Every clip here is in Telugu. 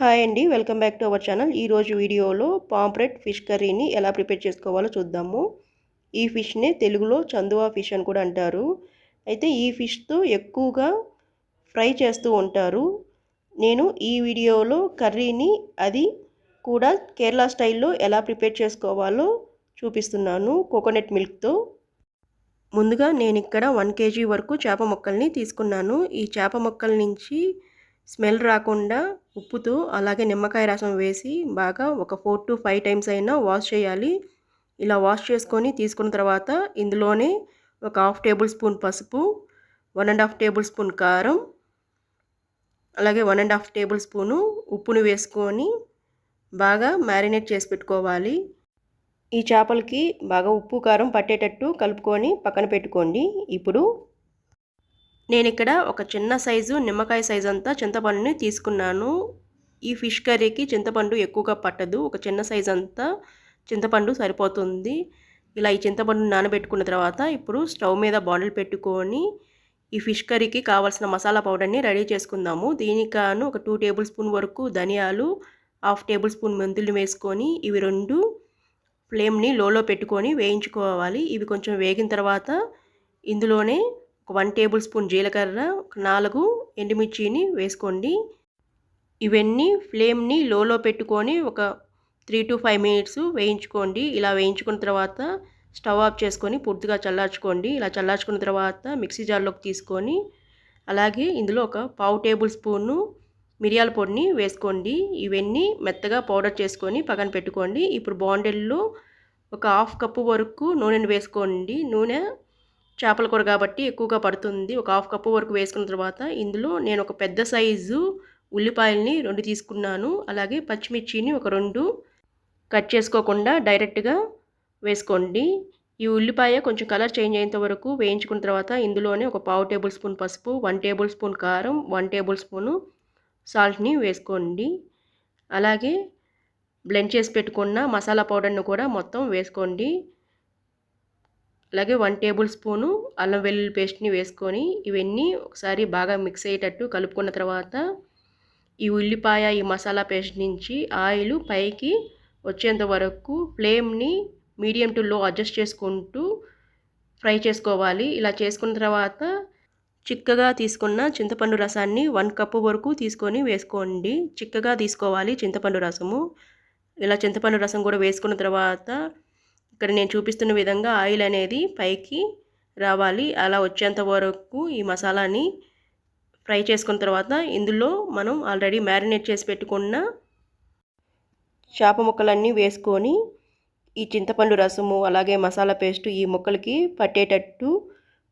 హాయ్ అండి welcome back to our channel. ఈరోజు వీడియోలో పాంప్రెట్ ఫిష్ కర్రీని ఎలా ప్రిపేర్ చేసుకోవాలో చూద్దాము. ఈ ఫిష్ని తెలుగులో చందువా ఫిష్ అని కూడా అంటారు. అయితే ఈ ఫిష్తో ఎక్కువగా ఫ్రై చేస్తూ ఉంటారు. నేను ఈ వీడియోలో కర్రీని అది కూడా కేరళ స్టైల్లో ఎలా ప్రిపేర్ చేసుకోవాలో చూపిస్తున్నాను కోకోనట్ మిల్క్తో. ముందుగా నేను ఇక్కడ వన్ కేజీ వరకు చేప మొక్కల్ని తీసుకున్నాను. ఈ చేప మొక్కల నుంచి స్మెల్ రాకుండా ఉప్పుతో అలాగే నిమ్మకాయ రసం వేసి బాగా ఒక ఫోర్ టు ఫైవ్ టైమ్స్ అయినా వాష్ చేయాలి. ఇలా వాష్ చేసుకొని తీసుకున్న తర్వాత ఇందులోనే ఒక హాఫ్ టేబుల్ స్పూన్ పసుపు one and half table spoon కారం అలాగే one and half table spoon ఉప్పును వేసుకొని బాగా మ్యారినేట్ చేసి పెట్టుకోవాలి. ఈ చేపలకి బాగా ఉప్పు కారం పట్టేటట్టు కలుపుకొని పక్కన పెట్టుకోండి. ఇప్పుడు నేను ఇక్కడ ఒక చిన్న సైజు నిమ్మకాయ సైజు అంతా చింతపండుని తీసుకున్నాను. ఈ ఫిష్ కర్రీకి చింతపండు ఎక్కువగా పట్టదు. ఒక చిన్న సైజు అంతా చింతపండు సరిపోతుంది. ఇలా ఈ చింతపండు నానబెట్టుకున్న తర్వాత ఇప్పుడు స్టవ్ మీద బాండిల్ పెట్టుకొని ఈ ఫిష్ కర్రీకి కావాల్సిన మసాలా పౌడర్ని రెడీ చేసుకుందాము. దీనికాను ఒక టూ టేబుల్ స్పూన్ వరకు ధనియాలు హాఫ్ టేబుల్ స్పూన్ మెంతులు వేసుకొని ఇవి రెండు ఫ్లేమ్ని లోలో పెట్టుకొని వేయించుకోవాలి. ఇవి కొంచెం వేగిన తర్వాత ఇందులోనే ఒక వన్ టేబుల్ స్పూన్ జీలకర్ర ఒక నాలుగు ఎండుమిర్చిని వేసుకోండి. ఇవన్నీ ఫ్లేమ్ని లోలో పెట్టుకొని ఒక త్రీ టు ఫైవ్ మినిట్స్ వేయించుకోండి. ఇలా వేయించుకున్న తర్వాత స్టవ్ ఆఫ్ చేసుకొని పూర్తిగా చల్లార్చుకోండి. ఇలా చల్లార్చుకున్న తర్వాత మిక్సీ జార్లోకి తీసుకొని అలాగే ఇందులో ఒక పావు టేబుల్ స్పూను మిరియాల పొడిని వేసుకోండి. ఇవన్నీ మెత్తగా పౌడర్ చేసుకొని పక్కన పెట్టుకోండి. ఇప్పుడు బాండెల్లో ఒక హాఫ్ కప్పు వరకు నూనెను వేసుకోండి. నూనె చేపల కూర కాబట్టి ఎక్కువగా పడుతుంది. ఒక హాఫ్ కప్పు వరకు వేసుకున్న తర్వాత ఇందులో నేను ఒక పెద్ద సైజు ఉల్లిపాయల్ని రెండు తీసుకున్నాను. అలాగే పచ్చిమిర్చిని ఒక రెండు కట్ చేసుకోకుండా డైరెక్ట్గా వేసుకోండి. ఈ ఉల్లిపాయ కొంచెం కలర్ చేంజ్ అయ్యేంత వరకు వేయించుకున్న తర్వాత ఇందులోనే ఒక పావు టేబుల్ స్పూన్ పసుపు వన్ టేబుల్ స్పూన్ కారం వన్ టేబుల్ స్పూను సాల్ట్ని వేసుకోండి. అలాగే బ్లెండ్ చేసి పెట్టుకున్న మసాలా పౌడర్ను కూడా మొత్తం వేసుకోండి. అలాగే వన్ టేబుల్ స్పూను అల్లం వెల్లుల్లి పేస్ట్ని వేసుకొని ఇవన్నీ ఒకసారి బాగా మిక్స్ అయ్యేటట్టు కలుపుకున్న తర్వాత ఈ ఉల్లిపాయ ఈ మసాలా పేస్ట్ నుంచి ఆయిల్ పైకి వచ్చేంత వరకు ఫ్లేమ్ని మీడియం టు లో అడ్జస్ట్ చేసుకుంటూ ఫ్రై చేసుకోవాలి. ఇలా చేసుకున్న తర్వాత చిక్కగా తీసుకున్న చింతపండు రసాన్ని వన్ కప్పు వరకు తీసుకొని వేసుకోండి. చిక్కగా తీసుకోవాలి చింతపండు రసము. ఇలా చింతపండు రసం కూడా వేసుకున్న తర్వాత ఇక్కడ నేను చూపిస్తున్న విధంగా ఆయిల్ అనేది పైకి రావాలి. అలా వచ్చేంత వరకు ఈ మసాలాని ఫ్రై చేసుకున్న తర్వాత ఇందులో మనం ఆల్రెడీ మ్యారినేట్ చేసి పెట్టుకున్న చేప ముక్కలన్నీ వేసుకొని ఈ చింతపండు రసము అలాగే మసాలా పేస్ట్ ఈ ముక్కలకి పట్టేటట్టు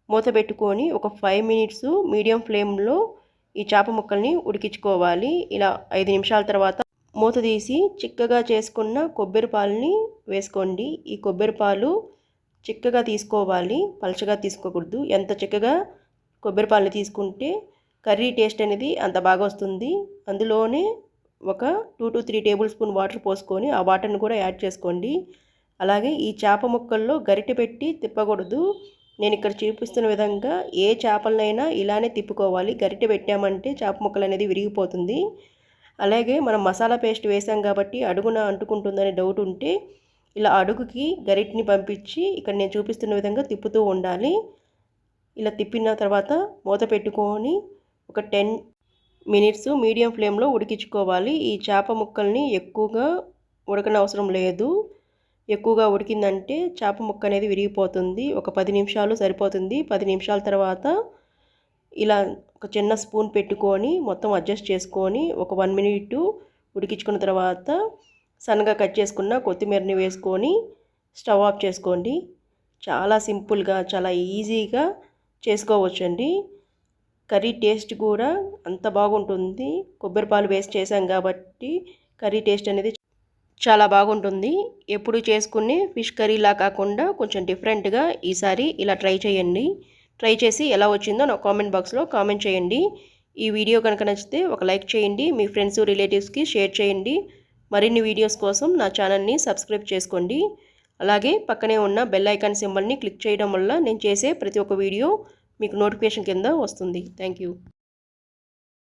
మూత పెట్టుకొని ఒక ఫైవ్ మినిట్స్ మీడియం ఫ్లేమ్లో ఈ చేప ముక్కల్ని ఉడికించుకోవాలి. ఇలా ఐదు నిమిషాల తర్వాత మూత తీసి చిక్కగా చేసుకున్న కొబ్బరి పాలని వేసుకోండి. ఈ కొబ్బరి పాలు చిక్కగా తీసుకోవాలి. పలచగా తీసుకోకూడదు. ఎంత చిక్కగా కొబ్బరి పాలు తీసుకుంటే కర్రీ టేస్ట్ అనేది అంత బాగా వస్తుంది. అందులోనే ఒక two to three table spoon water పోసుకొని ఆ వాటర్ని కూడా యాడ్ చేసుకోండి. అలాగే ఈ చేప ముక్కల్లో గరిటె పెట్టి తిప్పకూడదు. నేను ఇక్కడ చూపిస్తున్న విధంగా ఏ చేపలనైనా ఇలానే తిప్పుకోవాలి. గరిటె పెట్టామంటే చేప ముక్కలు అనేది విరిగిపోతుంది. అలాగే మనం మసాలా పేస్ట్ వేసాం కాబట్టి అడుగున అంటుకుంటుందనే డౌట్ ఉంటే ఇలా అడుగుకి గరిటిని పంపించి ఇక్కడ నేను చూపిస్తున్న విధంగా తిప్పుతూ ఉండాలి. ఇలా తిప్పిన తర్వాత మూత పెట్టుకొని ఒక టెన్ మినిట్స్ మీడియం ఫ్లేమ్లో ఉడికించుకోవాలి. ఈ చేప ముక్కల్ని ఎక్కువగా ఉడకనవసరం లేదు. ఎక్కువగా ఉడికిందంటే చేప ముక్క అనేది విరిగిపోతుంది. ఒక పది నిమిషాలు సరిపోతుంది. పది నిమిషాల తర్వాత ఇలా ఒక చిన్న స్పూన్ పెట్టుకొని మొత్తం అడ్జస్ట్ చేసుకొని ఒక వన్ మినిట్ ఉడికించుకున్న తర్వాత సన్నగా కట్ చేసుకున్న కొత్తిమీరని వేసుకొని స్టవ్ ఆఫ్ చేసుకోండి. చాలా సింపుల్గా చాలా ఈజీగా చేసుకోవచ్చండి. కర్రీ టేస్ట్ కూడా అంత బాగుంటుంది. కొబ్బరి పాలు వేస్ట్ చేసాం కాబట్టి కర్రీ టేస్ట్ అనేది చాలా బాగుంటుంది. ఎప్పుడు చేసుకుని ఫిష్ కర్రీలా కాకుండా కొంచెం డిఫరెంట్గా ఈసారి ఇలా ట్రై చేయండి. ట్రై చేసి ఎలా వచ్చిందో నా కామెంట్ బాక్స్లో కామెంట్ చేయండి. ఈ వీడియో కనుక నచ్చితే ఒక లైక్ చేయండి. మీ ఫ్రెండ్స్ రిలేటివ్స్కి షేర్ చేయండి. మరిన్ని వీడియోస్ కోసం నా ఛానల్ని సబ్స్క్రైబ్ చేసుకోండి. అలాగే పక్కనే ఉన్న బెల్ ఐకాన్ సింబల్ని క్లిక్ చేయడం వల్ల నేను చేసే ప్రతి ఒక్క వీడియో మీకు నోటిఫికేషన్ కింద వస్తుంది. థ్యాంక్